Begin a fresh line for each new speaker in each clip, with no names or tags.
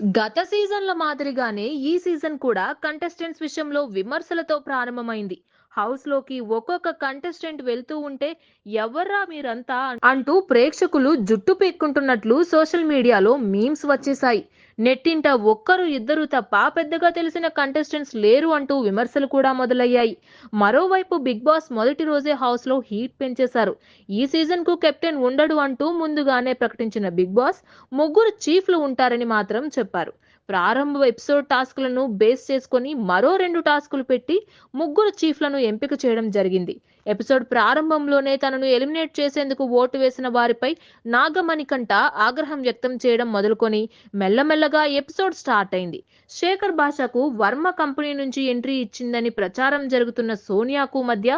గత సీజన్ల మాదిరిగానే ఈ సీజన్ కూడా కంటెస్టెంట్స్ విషయంలో విమర్శలతో ప్రారంభమైంది. హౌస్లోకి ఒక్కొక్క కంటెస్టెంట్ వెళ్తూ ఉంటే ఎవర్రా మీరంతా? అంటూ ప్రేక్షకులు జుట్టు పీక్కుంటున్నట్లు సోషల్ మీడియాలో మీమ్స్ వచ్చేసాయి నెట్టింట ఒక్కరు ఇద్దరు తప్ప పెద్దగా తెలిసిన కంటెస్టెంట్స్ లేరు అంటూ విమర్శలు కూడా మొదలయ్యాయి. మరోవైపు బిగ్ బాస్ మొదటి రోజే హౌస్లో హీట్ పెంచేశారు. ఈ సీజన్కు కెప్టెన్ ఉండడు అంటూ ముందుగానే ప్రకటించిన బిగ్ బాస్ ముగ్గురు చీఫ్లు ఉంటారని మాత్రం చెప్పారు. ప్రారంభ ఎపిసోడ్ టాస్క్లను బేస్ చేసుకొని మరో రెండు టాస్కులు పెట్టి ముగ్గురు చీఫ్లను ఎంపిక చేయడం జరిగింది. ఎపిసోడ్ ప్రారంభంలోనే తనను ఎలిమినేట్ చేసేందుకు ఓటు వేసిన వారిపై నాగమణికంట ఆగ్రహం వ్యక్తం చేయడం మొదలుకొని మెల్లమెల్ల ఉండగా ఎపిసోడ్ స్టార్ట్ అయింది. శేఖర్ భాషకు వర్మ కంపెనీ నుంచి ఎంట్రీ ఇచ్చిందని ప్రచారం జరుగుతున్న సోనియాకు మధ్య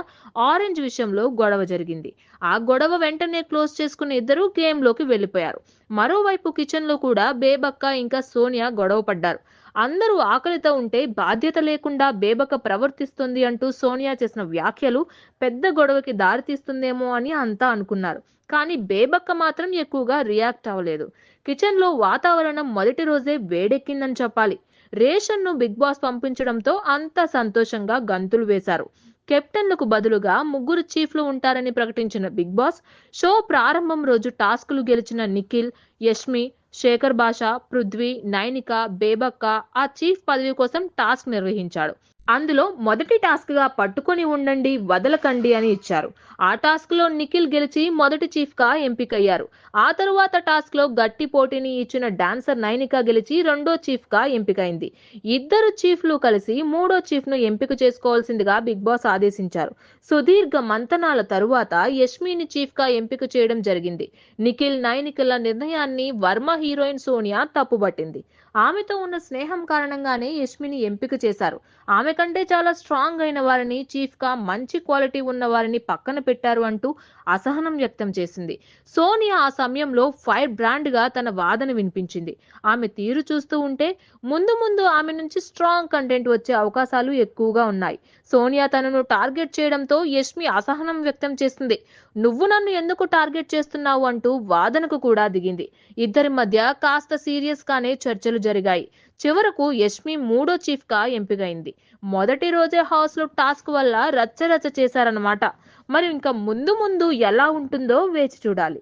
ఆరెంజ్ విషయంలో గొడవ జరిగింది. ఆ గొడవ వెంటనే క్లోజ్ చేసుకున్న ఇద్దరు గేమ్లోకి వెళ్ళిపోయారు. మరోవైపు కిచెన్లో కూడా బేబక్క ఇంకా సోనియా గొడవ పడ్డారు. అందరూ ఆకలితో ఉంటే బాధ్యత లేకుండా బేబక్క ప్రవర్తిస్తుంది అంటూ సోనియా చేసిన వ్యాఖ్యలు పెద్ద గొడవకి దారితీస్తుందేమో అని అంతా అనుకున్నారు. కానీ బేబక్క మాత్రం ఎక్కువగా రియాక్ట్ అవ్వలేదు. కిచెన్లో వాతావరణం మొదటి రోజే వేడెక్కిందని చెప్పాలి. రేషన్ను బిగ్ బాస్ పంపించడంతో అంతా సంతోషంగా గంతులు వేశారు. కెప్టెన్లకు బదులుగా ముగ్గురు చీఫ్లు ఉంటారని ప్రకటించిన బిగ్ బాస్ షో ప్రారంభం రోజు టాస్కులు గెలిచిన నిఖిల్ యష్మి శేఖర్ బాషా పృథ్వీ నైనిక బేబక్క ఆ చీఫ్ పదవి కోసం టాస్క్ నిర్వహించాడు. అందులో మొదటి టాస్క్గా పట్టుకొని ఉండండి వదలకండి అని ఇచ్చారు. ఆ టాస్క్లో నిఖిల్ గెలిచి మొదటి చీఫ్గా ఎంపికయ్యారు. ఆ తరువాత టాస్క్లో గట్టి పోటీని ఇచ్చిన డాన్సర్ నైనిక గెలిచి రెండో చీఫ్గా ఎంపికైంది. ఇద్దరు చీఫ్లు కలిసి మూడో చీఫ్ను ఎంపిక చేసుకోవాల్సిందిగా బిగ్ బాస్ ఆదేశించారు. సుదీర్ఘ మంతనాల తరువాత యష్మిని చీఫ్గా ఎంపిక చేయడం జరిగింది. నిఖిల్ నైనికల నిర్ణయాన్ని వర్మ హీరోయిన్ సోనియా తప్పుబట్టింది ఆమెతో ఉన్న స్నేహం కారణంగానే యష్మిని ఎంపిక చేశారు. ఆమె కంటే చాలా స్ట్రాంగ్ అయిన వారిని చీఫ్గా మంచి క్వాలిటీ ఉన్న వారిని పక్కన పెట్టారు అంటూ అసహనం వ్యక్తం చేసింది. సోనియా ఆ సమయంలో ఫైర్ బ్రాండ్గా తన వాదన వినిపించింది. ఆమె తీరు చూస్తూ ఉంటే ముందు ముందు ఆమె నుంచి స్ట్రాంగ్ కంటెంట్ వచ్చే అవకాశాలు ఎక్కువగా ఉన్నాయి. సోనియా తనను టార్గెట్ చేయడంతో యష్మి అసహనం వ్యక్తం చేసింది. నువ్వు నన్ను ఎందుకు టార్గెట్ చేస్తున్నావు? అంటూ వాదనకు కూడా దిగింది. ఇద్దరి మధ్య కాస్త సీరియస్ గానే చర్చలు జరిగాయి. చివరకు యష్మి మూడో చీఫ్గా ఎంపికైంది. మొదటి రోజే హౌస్లో టాస్క్ వల్ల రచ్చరచ్చ చేశారనమాట మరి ఇంకా ముందు ముందు ఎలా ఉంటుందో వేచి చూడాలి.